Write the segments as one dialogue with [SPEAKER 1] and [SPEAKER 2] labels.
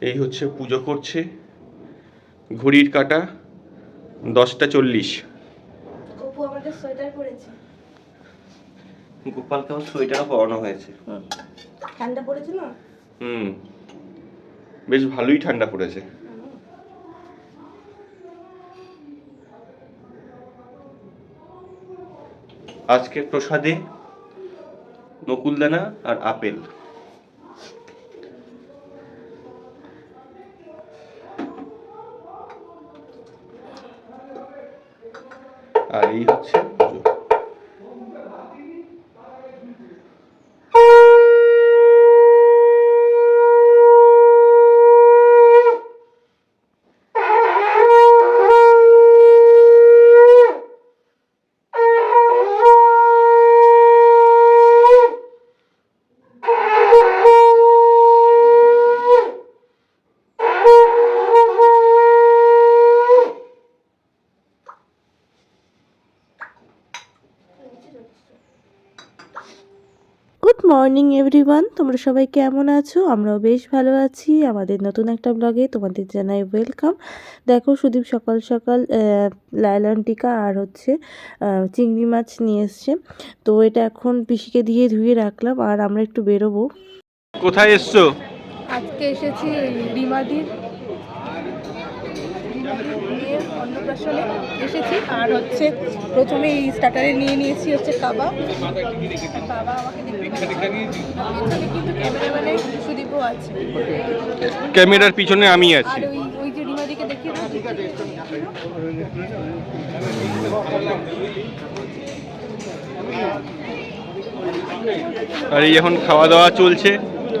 [SPEAKER 1] এই হচ্ছে পুজো করছে। ঘড়ির কাটা দশটা চল্লিশ। গোপালকে আমার সোয়েটারও পরানো হয়েছে।
[SPEAKER 2] ঠান্ডা পড়েছে না?
[SPEAKER 1] হুম। বেশ ভালোই ঠান্ডা পড়েছে। আজকের প্রসাদে নকুলদানা আর আপেল। আর এই হচ্ছে
[SPEAKER 3] মর্নিং এভরিওয়ান। তোমরা সবাই কেমন আছো? আমরাও বেশ ভালো আছি। আমাদের নতুন একটা ব্লগে তোমাদের জানাই ওয়েলকাম। দেখো সুদীপ সকাল সকাল আহ, লায়লন টিকা আর হচ্ছে চিংড়ি মাছ নিয়ে এসছে। তো এটা এখন পিসিকে দিয়ে ধুয়ে রাখলাম আর আমরা একটু বেরোবো।
[SPEAKER 1] কোথায় এসছো?
[SPEAKER 2] আজকে এসেছি রিমাদির মেয়ের অন্নপ্রাশনে এসেছি। আর হচ্ছে প্রথমে এই স্টার্টারে নিয়ে নিয়েছি হচ্ছে কাবা। আমাকে কিন্তু সুদীপও আছে।
[SPEAKER 1] ক্যামেরার পিছনে আমি আছি।
[SPEAKER 2] ওই যে রিমাদিকে
[SPEAKER 1] আর এই এখন খাওয়া দাওয়া চলছে।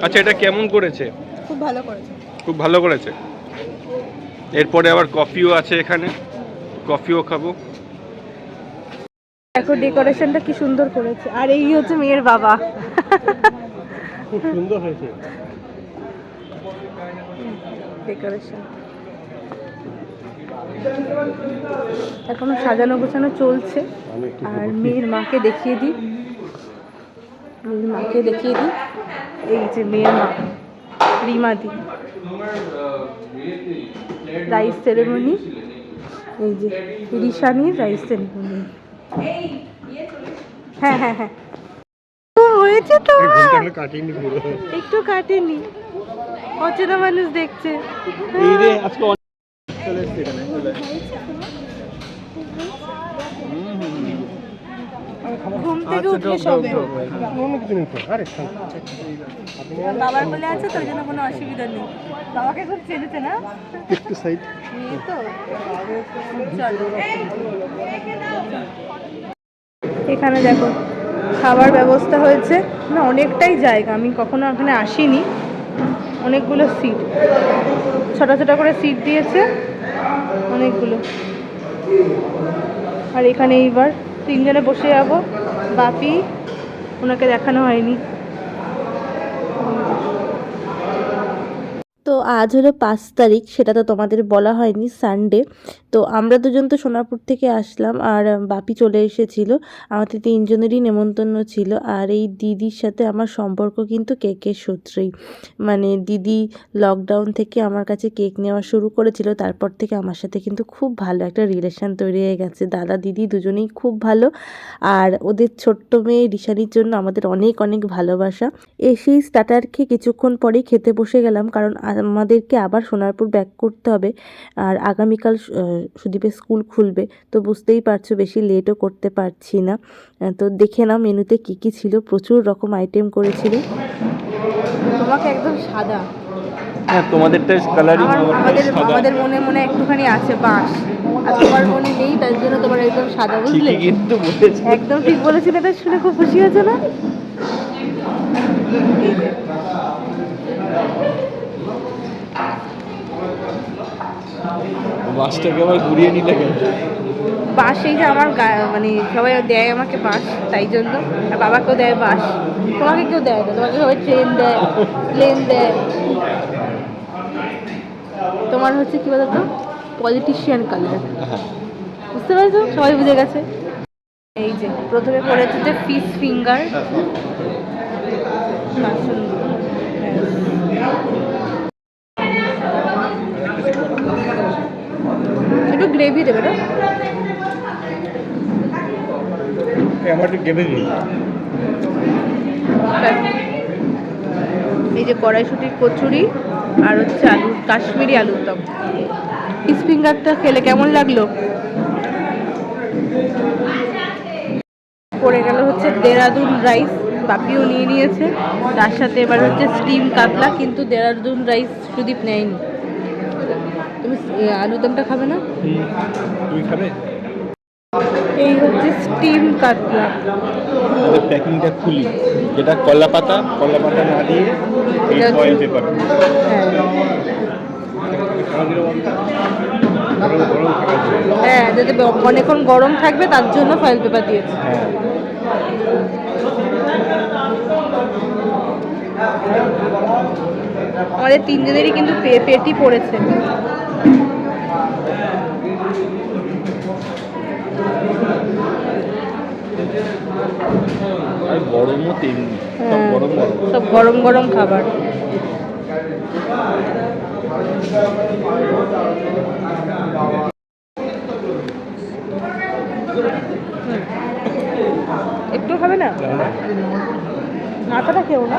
[SPEAKER 1] আচ্ছা এটা কেমন করেছে?
[SPEAKER 2] খুব ভালো করেছে।
[SPEAKER 1] খুব ভালো করেছে? এরপরে আবার কফিও আছে এখানে। কফিও খাব।
[SPEAKER 2] দেখো ডেকোরেশনটা কি সুন্দর করেছে। আর এই হচ্ছে মেয়ের বাবা।
[SPEAKER 1] খুব সুন্দর হয়েছে।
[SPEAKER 2] ডেকোরেশন। এখনও সাজানো গোছানো চলছে। আর মেয়ের মাকে দেখিয়ে দিই। মেয়ের মাকে দেখিয়ে দিই। এই যে মেয়ের মা রিমাদি রাইস সেরেমনি এই যে রিশানির রাইস সেরেমনি হ্যাঁ হ্যাঁ হ্যাঁ। হয়েছে তো। একটু কাটেনি। অচেনা মানুষ দেখছে। ঘুম থেকে উঠলে সবে। বাবার বলে আছে তো ওই জন্য কোনো অসুবিধা নেই। বাবাকে খুব চেনেছে না?
[SPEAKER 1] একটু সাইড
[SPEAKER 2] এই তো। চলো। এখানে দেখো খাবার ব্যবস্থা হয়েছে। না অনেকটাই জায়গা। আমি কখনো এখানে আসিনি। অনেকগুলো সিট ছোট ছোট করে সিট দিয়েছে। অনেকগুলো। আর এখানে এইবার তিনজনে বসে যাব। বাপি ওনাকে দেখানো হয়নি।
[SPEAKER 3] তো আজ হলো পাঁচ তারিখ, সেটা তো তোমাদের বলা হয়নি সানডে তো আমরা দুজন তো সোনারপুর থেকে আসলাম আর বাপি চলে এসেছিল। আমাদের তিনজনেরই নেমন্তন্ন ছিল আর এই দিদির সাথে আমার সম্পর্ক কিন্তু কেকের সূত্রেই। মানে দিদি লকডাউন থেকে আমার কাছে কেক নেওয়া শুরু করেছিল, তারপর থেকে আমার সাথে কিন্তু খুব ভালো একটা রিলেশান তৈরি হয়ে গেছে। দাদা, দিদি দুজনেই খুব ভালো আর ওদের ছোট্ট মেয়ে রিশানির জন্য আমাদের অনেক অনেক ভালোবাসা। এসেই স্টার্টার খেয়ে কিছুক্ষণ পরেই খেতে বসে গেলাম, কারণ আমাদেরকে আবার সোনারপুর ব্যাক করতে হবে। আর আগামীকাল সুদীপের স্কুল খুলবে। তো বুঝতেই পারছ বেশি লেটও করতে পারছি না। তো দেখে নাও মেনুতে কী কী ছিল। প্রচুর রকম আইটেম করেছিল।
[SPEAKER 2] তোমাকে একদম সাদা।
[SPEAKER 1] হ্যাঁ তোমাদেরটা কালারিং
[SPEAKER 2] আমাদের আমাদের মনে মনে একটুখানি আছে বাঁশ। আর তোমার মনে নেই তার জন্য তোমার একদম সাদা বুঝলে?
[SPEAKER 1] কিন্তু বলেছে।
[SPEAKER 2] একদম ঠিক বলেছিল এটা শুনে খুব খুশি হয়েছে না?
[SPEAKER 1] বাসটাকে আবার ঘুরিয়ে নিলে কেন?
[SPEAKER 2] বাঁশ এই যে আমার মানে সবাই দেয় আমাকে বাঁশ তাই জন্য। আর বাবাকেও দেয় বাঁশ তোমাকে কেউ দেয় না তোমাকে সবাই ট্রেন দেয় প্লেন দেয়। তোমার হচ্ছে কি বলতো? পলিটিশিয়ান কালার বুঝতে পারছ? সবাই বুঝে গেছে। এই যে প্রথমে করেছে যে ফিস ফিঙ্গার গ্রেভি দেবে না। এই যে কড়াইশুটির কচুরি আর হচ্ছে আলু কাশ্মীরি আলুর দম। ফিশ ফিঙ্গারটা খেলে কেমন লাগল? পড়ে গেল হচ্ছে দেরাদুন রাইস বাপিও নিয়ে নিয়েছে। তার সাথে এবার হচ্ছে স্টিম কাতলা কিন্তু দেরাদুন রাইস সুদীপ নেয়নি। তুমি আলুর দমটা খাবে না?
[SPEAKER 1] তুমি খাবে?
[SPEAKER 2] এই হচ্ছে স্টিম কাতলা।
[SPEAKER 1] আমাদের প্যাকিংটা খুলি। যেটা কলা পাতা কলা পাতা না দিয়ে এই
[SPEAKER 2] এটা
[SPEAKER 1] ফয়েল পেপার
[SPEAKER 2] হ্যাঁ। হ্যাঁ যাতে অনেকক্ষণ গরম থাকবে তার জন্য ফয়েল পেপার দিয়েছে।
[SPEAKER 1] হ্যাঁ
[SPEAKER 2] আমাদের তিনজনেরই কিন্তু পে- পেটই পড়েছে।
[SPEAKER 1] আর গরমও তেমনি সব
[SPEAKER 2] হ্যাঁ,
[SPEAKER 1] গরম গরম।
[SPEAKER 2] সব গরম গরম খাবার। একটু খাবে না? মাথাটা খেও না?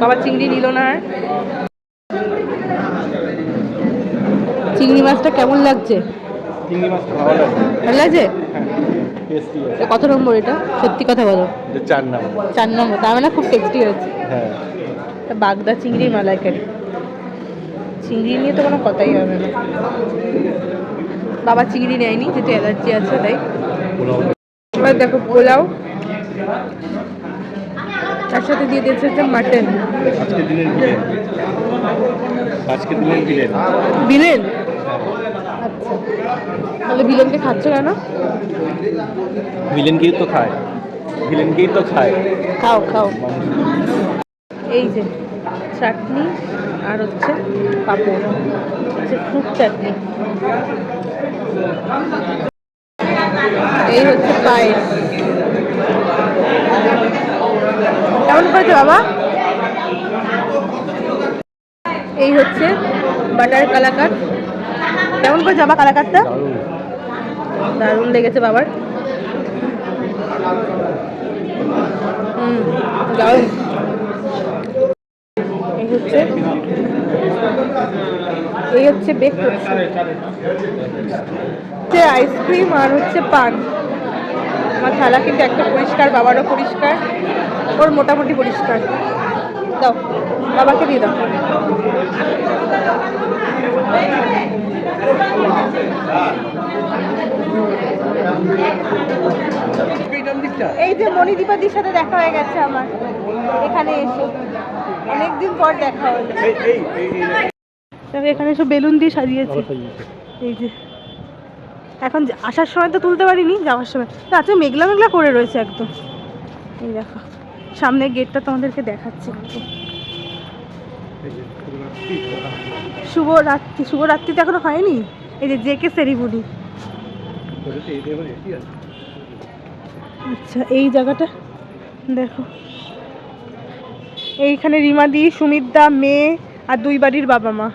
[SPEAKER 2] বাবা চিংড়ি নিল না আর। মাছটা কেমন লাগছে?
[SPEAKER 1] চিংড়ি মাছ ভালো লাগে
[SPEAKER 2] ভালো লাগছে?
[SPEAKER 1] হ্যাঁ
[SPEAKER 2] কত নম্বর এটা? সত্যি কথা বলো।
[SPEAKER 1] চার নাম্বার।
[SPEAKER 2] চার নম্বর তার মানে খুব টেস্টি হয়েছে।
[SPEAKER 1] হ্যাঁ।
[SPEAKER 2] বাগদা চিংড়ি মালাইকারি। চিংড়ি নিয়ে তো কোনো কথাই হবে না। বাবা চিংড়ি নেয়নি যেহেতু অ্যালার্জি আছে তাই। এবার দেখো পোলাও। তার সাথে দিয়ে দিয়েছে হচ্ছে মাটন।
[SPEAKER 1] আজকে দিনের বিলেন আজকে দিনের বিলেন
[SPEAKER 2] বিলেন তাহলে বিলেনকে খাচ্ছ কেন?
[SPEAKER 1] ভিলেনকেই তো খায়। ভিলেনকেই তো খায়।
[SPEAKER 2] খাও খাও। এই যে চাটনি আর হচ্ছে পাঁপড়। হচ্ছে ফ্রুট চাটনি। এই হচ্ছে পায়েস। কেমন করেছে বাবা? এই হচ্ছে বাটার কালাকাত কেমন করে জামা কালাকাতটা
[SPEAKER 1] দারুণ।
[SPEAKER 2] দারুণ লেগেছে বাবার। হুম দারুণ। এই হচ্ছে এই হচ্ছে বেক হচ্ছে আইসক্রিম আর হচ্ছে পান। আমার থালা কিন্তু একটা পরিষ্কার বাবারও পরিষ্কার ওর মোটামুটি পরিষ্কার। দাও বাবাকে দিয়ে দাও। এই যে মণিদীপাদির সাথে দেখা হয়ে গেছে আমার। এখানে এসে। অনেকদিন পর দেখা দেখো এখানে সব বেলুন দিয়ে সাজিয়েছে। এই যে। এখন আসার সময় তো তুলতে পারিনি, যাওয়ার সময়। আজকে মেঘলা মেঘলা করে রয়েছে একদম। এই দেখো। সামনে গেটটা তোমাদেরকে দেখাচ্ছি। শুভ রাত্রি শুভ রাত্রি তো এখনও হয়নি? এই যে জেকে সেরিমনি আচ্ছা এই জায়গাটা, দেখো। এইখানে রিমাদি সুমিতদা মেয়ে আর দুই বাড়ির বাবা মা।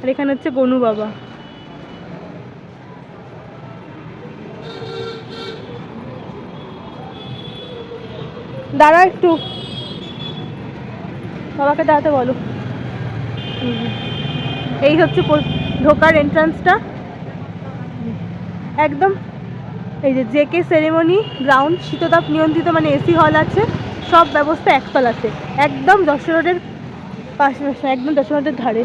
[SPEAKER 2] আর এখানে হচ্ছে গনু বাবা। দাঁড়া একটু। বাবাকে দাঁড়াতে বলো। এই হচ্ছে ঢোকার এন্ট্রান্সটা একদম, এই যে জেকে সেরেমনি গ্রাউন্ড শীততাপ নিয়ন্ত্রিত মানে এসি হল আছে, সব ব্যবস্থা একতলাতে। একদম দশ রোডের পাশে পাশে, একদম দশ রোডের ধারে।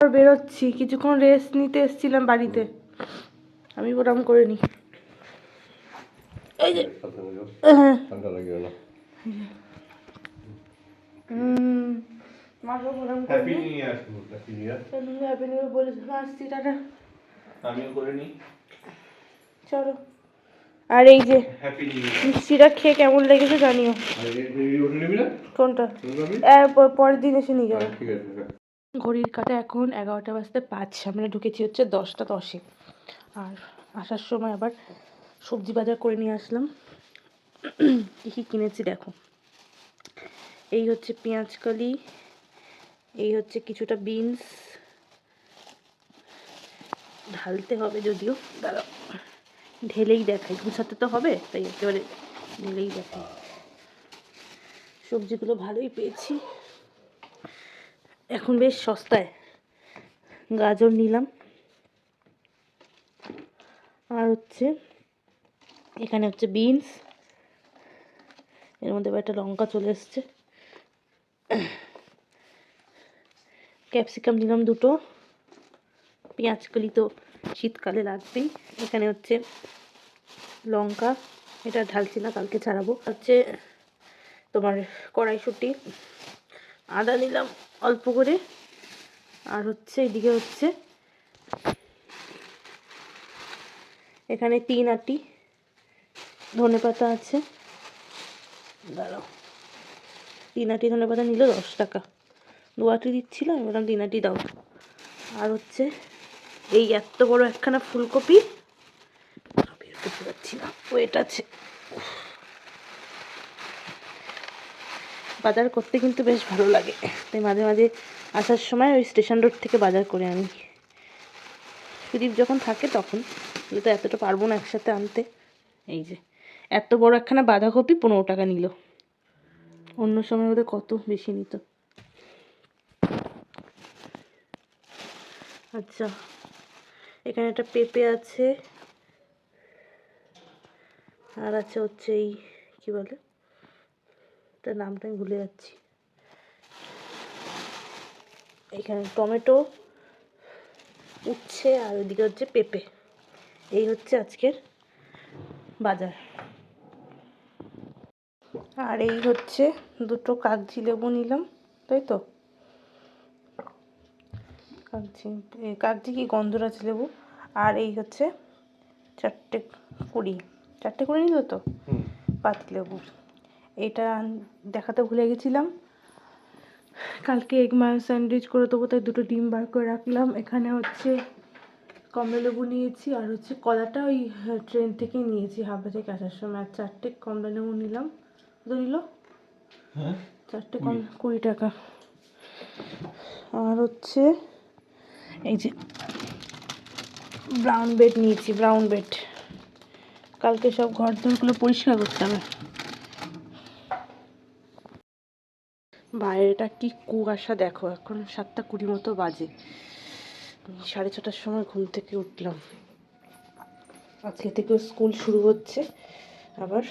[SPEAKER 2] বেরোচ্ছি, কিছুক্ষণ রেস্ট নিতে এসেছিলাম বাড়িতে। আমি প্রণাম করে নিই। এই যে হুম মাকেও প্রণাম করে
[SPEAKER 1] happy new year happy new year
[SPEAKER 2] happy new year বলে আসছি টাটা
[SPEAKER 1] আমিও করে নিই
[SPEAKER 2] চলো আর এই যে
[SPEAKER 1] হ্যাপি
[SPEAKER 2] মিষ্টিটা খেয়ে কেমন লেগেছে জানিও কোনটা পরের দিন এসে নিয়ে যাব
[SPEAKER 1] ঠিক আছে।
[SPEAKER 2] ঘড়ির কাটা এখন এগারোটা বাজতে পাঁচ আমরা ঢুকেছি হচ্ছে দশটা দশে। আর আসার সময় আবার সবজি বাজার করে নিয়ে আসলাম। কী কী কিনেছি দেখো। এই হচ্ছে পেঁয়াজকলি এই হচ্ছে কিছুটা বিনস। ঢালতে হবে যদিও, দাঁড়াও। ঢেলেই দেখাই। গুছাতে তো হবে, তাই একেবারে ঢেলেই দেখাই। সবজিগুলো ভালোই পেয়েছি। এখন বেশ সস্তায় গাজর নিলাম। আর হচ্ছে এখানে হচ্ছে বিনস। এর মধ্যে একটা লঙ্কা চলে এসছে। ক্যাপসিকাম নিলাম দুটো। পেঁয়াজ কলি তো শীতকালে লাগবেই। এখানে হচ্ছে লঙ্কা। এটা ঢালছি না, কালকে ছাড়াবো। হচ্ছে তোমার কড়াইশুঁটি। আদা নিলাম অল্প করে। আর হচ্ছে এদিকে হচ্ছে এখানে তিন আটি। ধনে পাতা আছে। দাঁড়াও। তিন আটি ধনে পাতা নিল দশ টাকা। দু আটি দিচ্ছিল, আমি বললাম তিন দাও। আর হচ্ছে এই এত বড় একখানা ফুলকপি না। ওয়েট আছে। বাজার করতে কিন্তু বেশ ভালো লাগে। তাই মাঝে মাঝে আসার সময় ওই স্টেশন রোড থেকে বাজার করে আনি। সুদীপ যখন থাকে তখন তো এতটা পারব না একসাথে আনতে। এই যে। এত বড় একখানা বাঁধাকপি পনেরো টাকা নিল। অন্য সময় ওদের কত বেশি নিত। আচ্ছা এখানে একটা পেঁপে আছে। আর আছে হচ্ছে এই, কী বলে? তার নামটা আমি ভুলে যাচ্ছি। এখানে টমেটো, উচ্ছে আর ওইদিকে হচ্ছে পেঁপে। এই হচ্ছে আজকের বাজার। আর এই হচ্ছে দুটো কাগজি লেবু নিলাম তাই তো? কাগজি কাগজি কি গন্ধরাজ লেবু? আর এই হচ্ছে চারটে কুড়ি চারটে কুড়ি নিল তো? পাতি লেবু। এটা দেখাতে ভুলে গেছিলাম। কালকে এগ মায়ো স্যান্ডউইচ করে দেবো তাই দুটো ডিম বার করে রাখলাম। এখানে হচ্ছে কমলা লেবু নিয়েছি আর হচ্ছে কলাটা ওই ট্রেন থেকেই নিয়েছি হাবড়া থেকে আসার সময়। আর চারটে কমলা লেবু নিলাম। কত
[SPEAKER 1] হ্যাঁ।
[SPEAKER 2] চারটে কম কুড়ি টাকা। আর হচ্ছে এই যে ব্রাউন বেড নিয়েছি ব্রাউন বেড কালকে সব ঘর দরগুলো পরিষ্কার করতে হবে। বাইরেটা কি কুয়াশা দেখো এখন সাতটা কুড়ি মতো বাজে। সাড়ে ছটার সময় ঘুম থেকে উঠলাম। আজকে থেকে স্কুল শুরু হচ্ছে। আবার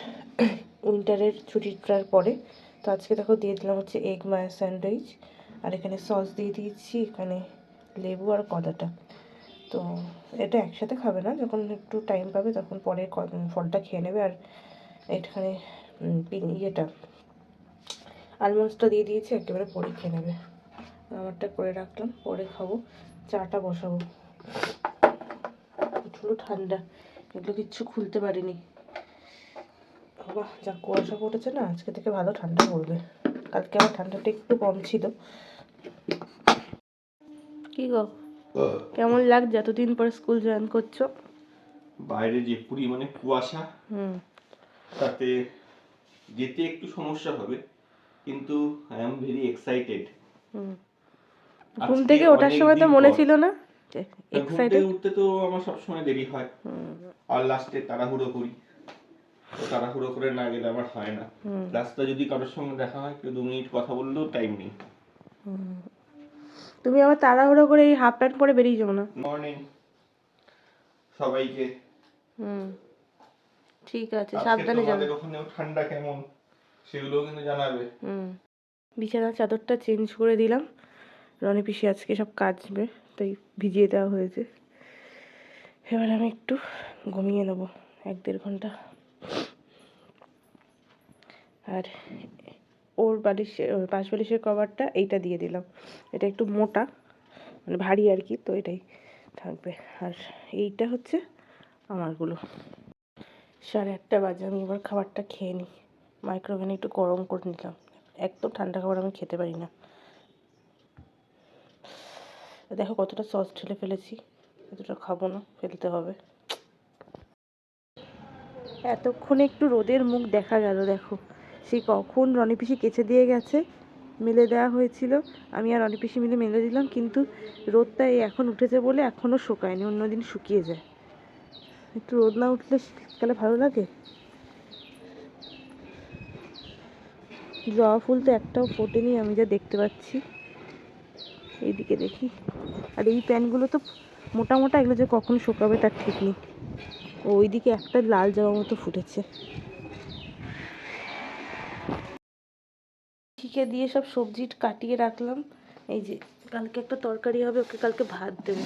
[SPEAKER 2] উইন্টারের ছুটিটার পরে। তো আজকে দেখো দিয়ে দিলাম হচ্ছে এগ মায়া স্যান্ডউইচ আর এখানে সস দিয়ে দিয়েছি, এখানে লেবু আর কদাটা। তো এটা একসাথে খাবে না, যখন একটু টাইম পাবে তখন পরে ফলটা খেয়ে নেবে আর এখানে ইয়েটা। আলমন্ডসটা দিয়ে দিয়েছি, একেবারে পরে খেয়ে নেবে। আমারটা করে রাখলাম, পরে খাব, চাটা বসাবো। প্রচুর ঠান্ডা, এগুলো কিচ্ছু খুলতে পারিনি। বাবা যা কুয়াশা পড়েছে না আজকে থেকে ভালো ঠান্ডা পড়বে। কালকে আমার ঠান্ডাটা একটু কম ছিল। কি গো? কেমন লাগছে? এতদিন পরে স্কুল জয়েন করছ?
[SPEAKER 1] বাইরে যে পরিমাণে কুয়াশা
[SPEAKER 2] হুম।
[SPEAKER 1] তাতে যেতে একটু সমস্যা হবে কিন্তু আই এম ভেরি এক্সাইটেড
[SPEAKER 2] হুম। ঘুম থেকে ওঠার সময় তো মনে ছিল না
[SPEAKER 1] ঘুম
[SPEAKER 2] এক্সাইটেড
[SPEAKER 1] থেকে উঠতে তো আমার সব সময় দেরি হয়। আর লাস্টে তাড়াহুড়ো করি। তো তাড়াহুড়ো করে না গেলে আমার হয় না। রাস্তা যদি কারোর সঙ্গে দেখা হয় কেউ দু মিনিট কথা বললেও টাইম নেই।
[SPEAKER 2] তুমি আবার তাড়াহুড়ো করে এই হাফ প্যান্ট পরে বেরিয়ে যাও না।
[SPEAKER 1] মর্নিং সবাইকে।
[SPEAKER 2] হুম। ঠিক আছে সাবধানে যাবে।
[SPEAKER 1] ওখানেও ঠান্ডা কেমন? সেগুলোও কিন্তু জানাবে।
[SPEAKER 2] হুম। বিছানার চাদরটা চেঞ্জ করে দিলাম। রনি পিসি আজকে সব কাচবে তাই ভিজিয়ে দেওয়া হয়েছে। এবার আমি একটু ঘুমিয়ে নেব এক দেড় ঘণ্টা। আর ওর বালিশের পাশ বালিশের কভারটা এইটা দিয়ে দিলাম। এটা একটু মোটা মানে ভারী আর কি, তো এটাই থাকবে। আর এইটা হচ্ছে আমারগুলো। সাড়ে আটটা বাজে, আমি এবার খাবারটা খেয়ে নিই। মাইক্রোওভেনে একটু গরম করে নিলাম। একদম ঠান্ডা খাবার আমি খেতে পারি না। দেখো কতটা সস ঢেলে ফেলেছি, এতটা খাব না, ফেলতে হবে। এতক্ষণে একটু রোদের মুখ দেখা গেল, দেখো। সেই কখন রনি পিসি কেচে দিয়ে গেছে, মেলে দেওয়া হয়েছিল। আমি আর অনেক পিসি মিলে মেলে দিলাম, কিন্তু রোদটা এই এখন উঠেছে বলে এখনও শুকায়নি, অন্যদিন শুকিয়ে যায়। একটু রোদ না উঠলে শীতকালে ভালো লাগে? জবা ফুল তো একটাও ফোটেনি, আমি যা দেখতে পাচ্ছি। এইদিকে দেখি। আর এই প্যান্টগুলো তো মোটা মোটা, এগুলো যে কখন শুকাবে তার ঠিক নেই। ওইদিকে একটা লাল জবা মতো ফুটেছে। ঠিকে দিয়ে সব সবজি কাটিয়ে রাখলাম। এই যে, কালকে একটা তরকারি হবে, ওকে কালকে ভাত দেবো।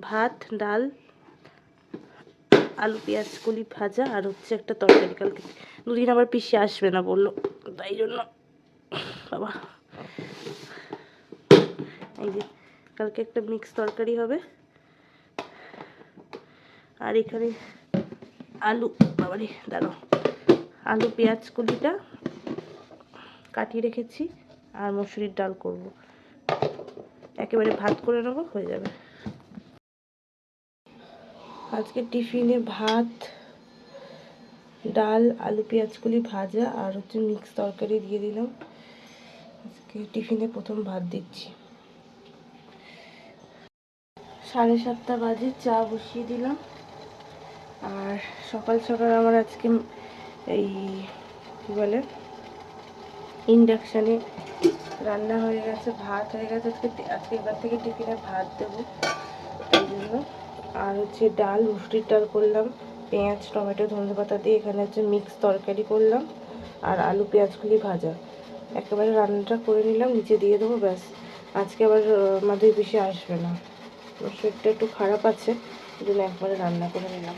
[SPEAKER 2] ভাত, ডাল, আলু, পেঁয়াজ, কলি ভাজা আর হচ্ছে একটা তরকারি কালকে। দুদিন আবার পিসি আসবে না বলল, তাই জন্য। বাবা। এই যে, কালকে একটা মিক্স তরকারি হবে। আর এখানে আলু, বাবারে দাঁড়ো আলু, পেঁয়াজ, কলিটা কাটিয়ে রেখেছি আর মসুরির ডাল করব। একেবারে ভাত করে নেব, হয়ে যাবে। আজকে টিফিনে ভাত, ডাল, আলু পেঁয়াজগুলি ভাজা আর হচ্ছে মিক্স তরকারি দিয়ে দিলাম। আজকে টিফিনে প্রথম ভাত দিচ্ছি। সাড়ে সাতটা বাজে, চা বসিয়ে দিলাম। আর সকাল সকাল আমার আজকে এই, কী বলে ইন্ডাকশানে রান্না হয়ে গেছে, ভাত হয়ে গেছে। আজকে আজকে এবার থেকে টিফিনে ভাত দেবো। এই জন্য। আর হচ্ছে ডাল মুসুরির ডাল করলাম, পেঁয়াজ, টমেটো ধনে পাতা দিয়ে এখানে হচ্ছে মিক্স তরকারি করলাম, আর আলু, পেঁয়াজগুলি ভাজা। একেবারে রান্নাটা করে নিলাম, নিচে দিয়ে দেবো, ব্যাস। আজকে আবার আমাদের বেশি আসবে না। শরীরটা একটু খারাপ আছে জন্য একবারে রান্না করে নিলাম।